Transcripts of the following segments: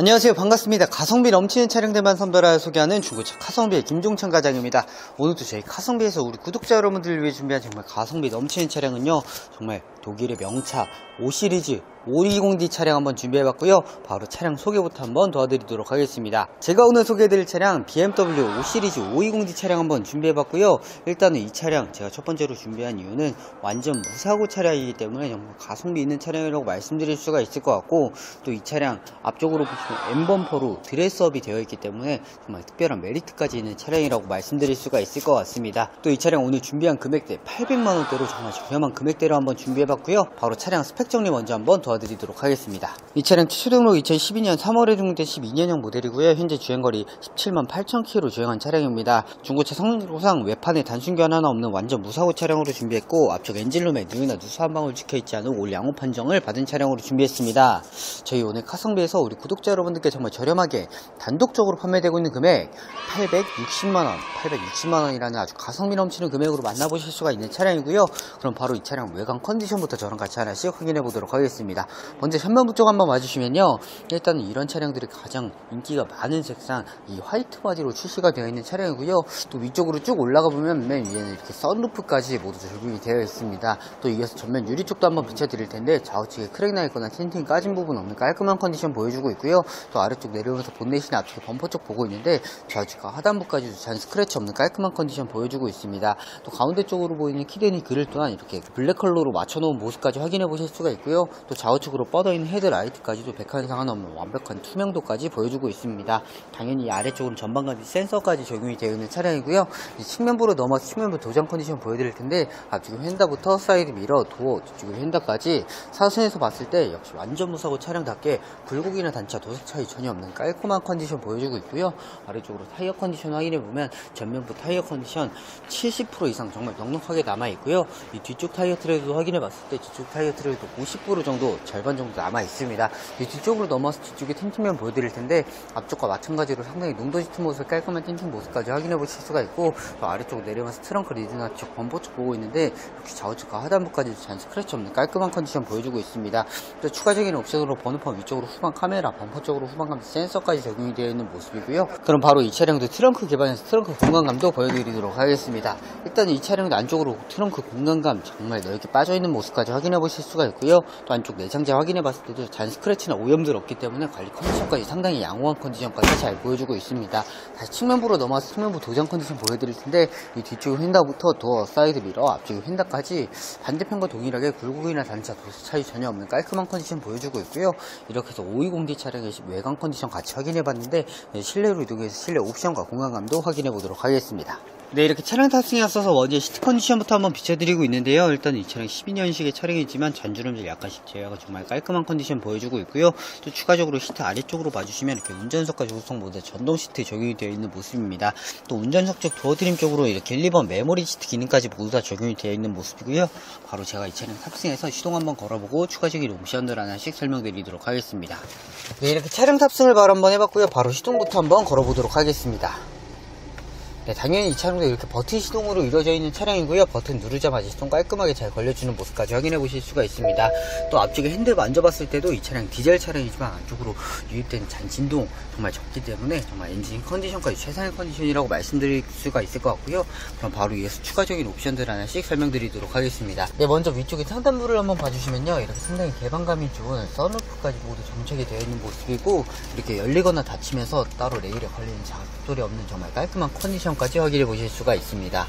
안녕하세요. 반갑습니다. 가성비 넘치는 차량들만 선별하여 소개하는 중고차 카성비의 김종찬 과장입니다. 오늘도 저희 카성비에서 우리 구독자 여러분들을 위해 준비한 정말 가성비 넘치는 차량은요 정말 독일의 명차 5시리즈 520D 차량 한번 준비해봤고요. 바로 차량 소개부터 한번 도와드리도록 하겠습니다. 제가 오늘 소개해드릴 차량 BMW 5시리즈 520D 차량 한번 준비해봤고요. 일단은 이 차량 제가 첫 번째로 준비한 이유는 완전 무사고 차량이기 때문에 정말 가성비 있는 차량이라고 말씀드릴 수가 있을 것 같고 또 이 차량 앞쪽으로 보시면 M범퍼로 드레스업이 되어 있기 때문에 정말 특별한 메리트까지 있는 차량이라고 말씀드릴 수가 있을 것 같습니다. 또 이 차량 오늘 준비한 금액대 800만원대로 정말 저렴한 금액대로 한번 준비해봤고요. 바로 차량 스펙 정리 먼저 한번 도와드리도록 하겠습니다. 이 차량 최초 등록 2012년 3월에 등록된 12년형 모델이고요. 현재 주행거리 17만 8천 킬로 주행한 차량입니다. 중고차 성능상 외판에 단순 교환 하나 없는 완전 무사고 차량으로 준비했고 앞쪽 엔진룸에 누유나 누수 한 방울 찍혀있지 않은 올 양호 판정을 받은 차량으로 준비했습니다. 저희 오늘 카성비에서 우리 구독자 여러분들께 정말 저렴하게 단독적으로 판매되고 있는 금액 860만원 860만원이라는 아주 가성비 넘치는 금액으로 만나보실 수가 있는 차량이고요. 그럼 바로 이 차량 외관 컨디션부터 저랑 같이 하나씩 확인해 보도록 하겠습니다 먼저 현면부 쪽 한번 와주시면요. 일단은 이런 차량들이 가장 인기가 많은 색상 이 화이트 바디로 출시가 되어 있는 차량이고요. 또 위쪽으로 쭉 올라가 보면 맨 위에는 이렇게 썬루프까지 모두 적용이 되어 있습니다. 또 이어서 전면 유리 쪽도 한번 비춰드릴 텐데 좌우측에 크랙 나 있거나 틴팅 까진 부분 없는 깔끔한 컨디션 보여주고 있고요. 또 아래쪽 내려오면서 본넷이나 앞쪽 범퍼 쪽 보고 있는데 좌우측과 하단부까지도 잔 스크래치 없는 깔끔한 컨디션 보여주고 있습니다. 또 가운데 쪽으로 보이는 키데니 그릴 또한 이렇게 블랙 컬러로 맞춰놓은 모습까지 확인해 보실 수가 있고요. 또 좌우 측으로 뻗어있는 헤드라이트까지도 백한 상관없는 완벽한 투명도까지 보여주고 있습니다. 당연히 이 아래쪽은 전방까지 센서까지 적용이 되어 있는 차량이고요. 이제 측면부로 넘어서 측면부 도장 컨디션 보여드릴 텐데 앞쪽에 휀다부터 사이드 미러, 도어, 뒤쪽에 휀다까지 사선에서 봤을 때 역시 완전 무사고 차량답게 굴곡이나 단차, 도색 차이 전혀 없는 깔끔한 컨디션 보여주고 있고요. 아래쪽으로 타이어 컨디션 확인해 보면 전면부 타이어 컨디션 70% 이상 정말 넉넉하게 남아 있고요. 이 뒤쪽 타이어 트레이도 확인해 봤을 때 뒤쪽 타이어 트레이도 50% 정도 절반 정도 남아 있습니다. 이 뒤쪽으로 넘어서 뒤쪽에 틴팅면 보여드릴 텐데 앞쪽과 마찬가지로 상당히 농도 짙은 모습 깔끔한 틴팅 모습까지 확인해 보실 수가 있고 또 아래쪽 내려가서 트렁크 리드나 쪽 범퍼 쪽 보고 있는데 역시 좌우측과 하단부까지 잔 스크래치 없는 깔끔한 컨디션 보여주고 있습니다. 또 추가적인 옵션으로 번호판 위쪽으로 후방 카메라 범퍼 쪽으로 후방 감지 센서까지 적용이 되어 있는 모습이고요. 그럼 바로 이 차량도 트렁크 개방해서 트렁크 공간감도 보여드리도록 하겠습니다. 일단 이 차량도 안쪽으로 트렁크 공간감 정말 넓게 빠져있는 모습까지 확인해 보실 수가 있고요. 또 안쪽 내 장재 확인해 봤을 때도 잔 스크래치나 오염들 없기 때문에 관리 컨디션까지 상당히 양호한 컨디션까지 잘 보여주고 있습니다. 다시 측면부로 넘어와서 측면부 도장 컨디션 보여드릴 텐데 이 뒤쪽 휀다부터 도어 사이드 미러 앞쪽에 휀다까지 반대편과 동일하게 굴곡이나 단차 도수 차이 전혀 없는 깔끔한 컨디션 보여주고 있고요. 이렇게 해서 520D 차량의 외관 컨디션 같이 확인해 봤는데 네, 실내로 이동해서 실내 옵션과 공간감도 확인해 보도록 하겠습니다 네 이렇게 차량 탑승에 앞서서 먼저 시트 컨디션부터 한번 비춰드리고 있는데요. 일단 이 차량 12년식의 차량이지만 잔주름질 약간씩 제어가 정말 깔끔한 컨디션 보여주고 있고요. 또 추가적으로 시트 아래쪽으로 봐주시면 이렇게 운전석과 조수석 모두 전동 시트 적용이 되어 있는 모습입니다. 또 운전석 쪽 도어 트림 쪽으로 이렇게 1번 메모리 시트 기능까지 모두 다 적용이 되어 있는 모습이고요. 바로 제가 이 차량 탑승해서 시동 한번 걸어보고 추가적인 옵션들 하나씩 설명드리도록 하겠습니다. 네 이렇게 차량 탑승을 바로 한번 해봤고요. 바로 시동부터 한번 걸어보도록 하겠습니다 네, 당연히 이 차량도 이렇게 버튼 시동으로 이루어져 있는 차량이고요. 버튼 누르자마자 시동 깔끔하게 잘 걸려주는 모습까지 확인해 보실 수가 있습니다. 또 앞쪽에 핸들 만져봤을 때도 이 차량 디젤 차량이지만 안쪽으로 유입된 잔 진동 정말 적기 때문에 정말 엔진 컨디션까지 최상의 컨디션이라고 말씀드릴 수가 있을 것 같고요. 그럼 바로 이어서 추가적인 옵션들 하나씩 설명드리도록 하겠습니다. 네, 먼저 위쪽에 상단부를 한번 봐주시면요. 이렇게 상당히 개방감이 좋은 선루프까지 모두 정착이 되어 있는 모습이고 이렇게 열리거나 닫히면서 따로 레일에 걸리는 작소리 없는 정말 깔끔한 컨디션 까지 확인해 보실 수가 있습니다.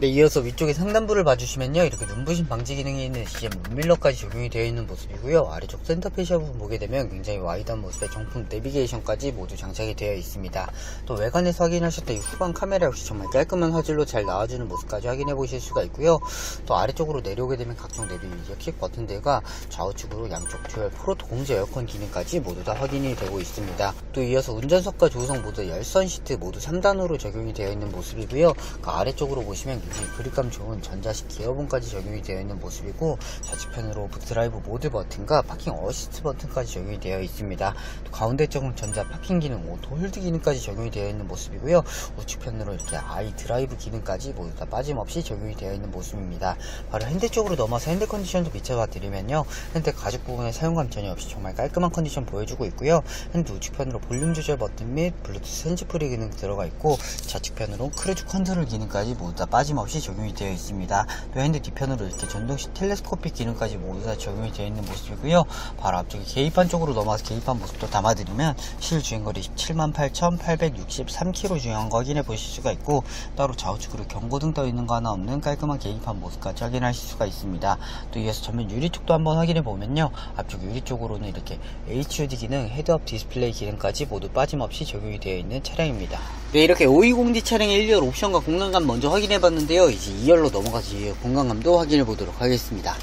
네, 이어서 위쪽에 상단부를 봐주시면요. 이렇게 눈부신 방지 기능이 있는 CM 문밀러까지 적용이 되어 있는 모습이고요. 아래쪽 센터 페시아 부분 보게 되면 굉장히 와이드한 모습의 정품 내비게이션까지 모두 장착이 되어 있습니다. 또 외관에서 확인하셨던 이 후방 카메라 역시 정말 깔끔한 화질로 잘 나와주는 모습까지 확인해 보실 수가 있고요. 또 아래쪽으로 내려오게 되면 각종 내비 킥 버튼들과 좌우측으로 양쪽 듀얼 프로토 공제 에어컨 기능까지 모두 다 확인이 되고 있습니다. 또 이어서 운전석과 조수석 모두 열선 시트 모두 3단으로 적용이 되어 있는 모습이고요. 그 아래쪽으로 보시면 그립감 좋은 전자식 기어본까지 적용이 되어 있는 모습이고 좌측편으로 드라이브 모드 버튼과 파킹 어시스트 버튼까지 적용이 되어 있습니다. 또 가운데 쪽은 전자 파킹 기능, 오토 홀드 기능까지 적용이 되어 있는 모습이고요. 우측편으로 이렇게 아이 드라이브 기능까지 모두 다 빠짐없이 적용이 되어 있는 모습입니다. 바로 핸드 쪽으로 넘어서 핸드 컨디션도 비춰봐 드리면요. 핸드 가죽 부분에 사용감 전혀 없이 정말 깔끔한 컨디션 보여주고 있고요. 핸드 우측편으로 볼륨 조절 버튼 및 블루투스 핸즈프리 기능 들어가 있고 좌측편으로 크루즈 컨트롤 기능까지 모두 다 빠짐없이 적용이 되어 있습니다. 또 핸드 뒤편으로 이렇게 전동식 텔레스코픽 기능까지 모두 다 적용이 되어 있는 모습이고요. 바로 앞쪽에 계기판 쪽으로 넘어가서 계기판 모습도 담아드리면 실 주행거리 178,863km 주행한 거 확인해 보실 수가 있고 따로 좌우측으로 경고등 떠 있는 거 하나 없는 깔끔한 계기판 모습까지 확인하실 수가 있습니다. 또 이어서 전면 유리 쪽도 한번 확인해 보면요. 앞쪽 유리 쪽으로는 이렇게 HUD 기능, 헤드업 디스플레이 기능까지 모두 빠짐없이 적용이 되어 있는 차량입니다. 네, 이렇게 520D 차량의 1열 옵션과 공간감 먼저 확인해 봤는데 요. 이제 2열로 넘어가서 2열 공간감도 확인해 보도록 하겠습니다.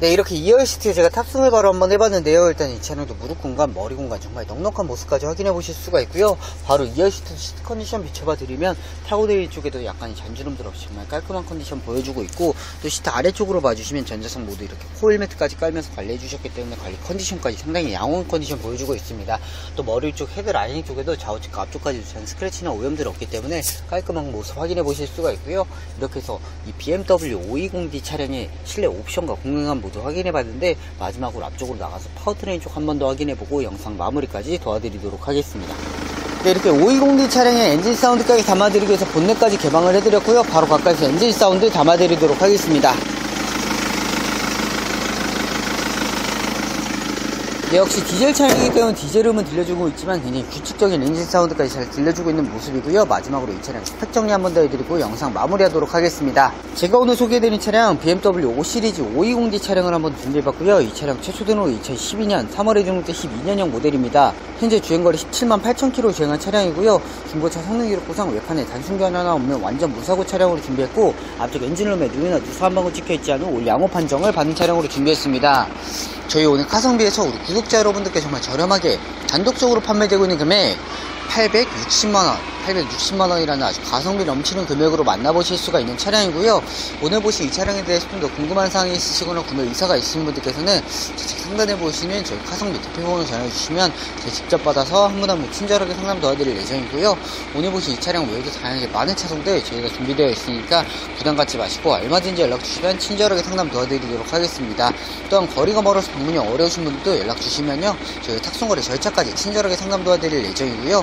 네, 이렇게 2열 시트에 제가 탑승을 바로 한번 해봤는데요. 일단 이 차량도 무릎 공간, 머리 공간 정말 넉넉한 모습까지 확인해 보실 수가 있고요. 바로 2열 시트 시트 컨디션 비춰봐 드리면 타고데이 쪽에도 약간의 잔주름들 없이 정말 깔끔한 컨디션 보여주고 있고 또 시트 아래쪽으로 봐주시면 전자석 모두 이렇게 코일 매트까지 깔면서 관리해 주셨기 때문에 관리 컨디션까지 상당히 양호한 컨디션 보여주고 있습니다. 또 머리 쪽 헤드 라이닝 쪽에도 좌우측과 앞쪽까지 전 스크래치나 오염들 없기 때문에 깔끔한 모습 확인해 보실 수가 있고요. 이렇게 해서 이 BMW 520D 차량의 실내 옵션과 공간감 모두 확인해 봤는데 마지막으로 앞쪽으로 나가서 파워트레인 쪽 한 번 더 확인해 보고 영상 마무리까지 도와드리도록 하겠습니다. 네, 이렇게 520D 차량의 엔진 사운드까지 담아드리기 위해서 본넷까지 개방을 해드렸고요. 바로 가까이서 엔진 사운드 담아드리도록 하겠습니다. 역시 디젤 차량이기 때문에 디젤 음은 들려주고 있지만 굉장히 규칙적인 엔진 사운드까지 잘 들려주고 있는 모습이고요. 마지막으로 이 차량 스펙 정리 한 번 더 해드리고 영상 마무리하도록 하겠습니다. 제가 오늘 소개해드린 차량 BMW 5 시리즈 520D 차량을 한번 준비해봤고요. 이 차량 최초 등록 2012년 3월에 등록된 12년형 모델입니다. 현재 주행거리 17만 8천 킬로 주행한 차량이고요. 중고차 성능 기록부상 외판에 단순 변화 하나 없는 완전 무사고 차량으로 준비했고 앞쪽 엔진룸에 누유나 누수 한 방울 찍혀있지 않은 올 양호 판정을 받은 차량으로 준비했습니다. 저희 오늘 카성비에서 우리 구독 자 여러분들께 정말 저렴하게 단독적으로 판매되고 있는 금액 860만원, 860만원이라는 아주 가성비 넘치는 금액으로 만나보실 수가 있는 차량이고요. 오늘 보신 이 차량에 대해서 좀 더 궁금한 사항이 있으시거나 구매 의사가 있으신 분들께서는 좌측 상단에 보시는 저희 카성비 대표번호 전해주시면 제가 직접 받아서 한 분 한 분 친절하게 상담 도와드릴 예정이고요. 오늘 보신 이 차량 외에도 다양하게 많은 차종들 저희가 준비되어 있으니까 부담 갖지 마시고 얼마든지 연락 주시면 친절하게 상담 도와드리도록 하겠습니다. 또한 거리가 멀어서 방문이 어려우신 분들도 연락 주시면요. 저희 탁송거래 절차까지 친절하게 상담 도와드릴 예정이고요.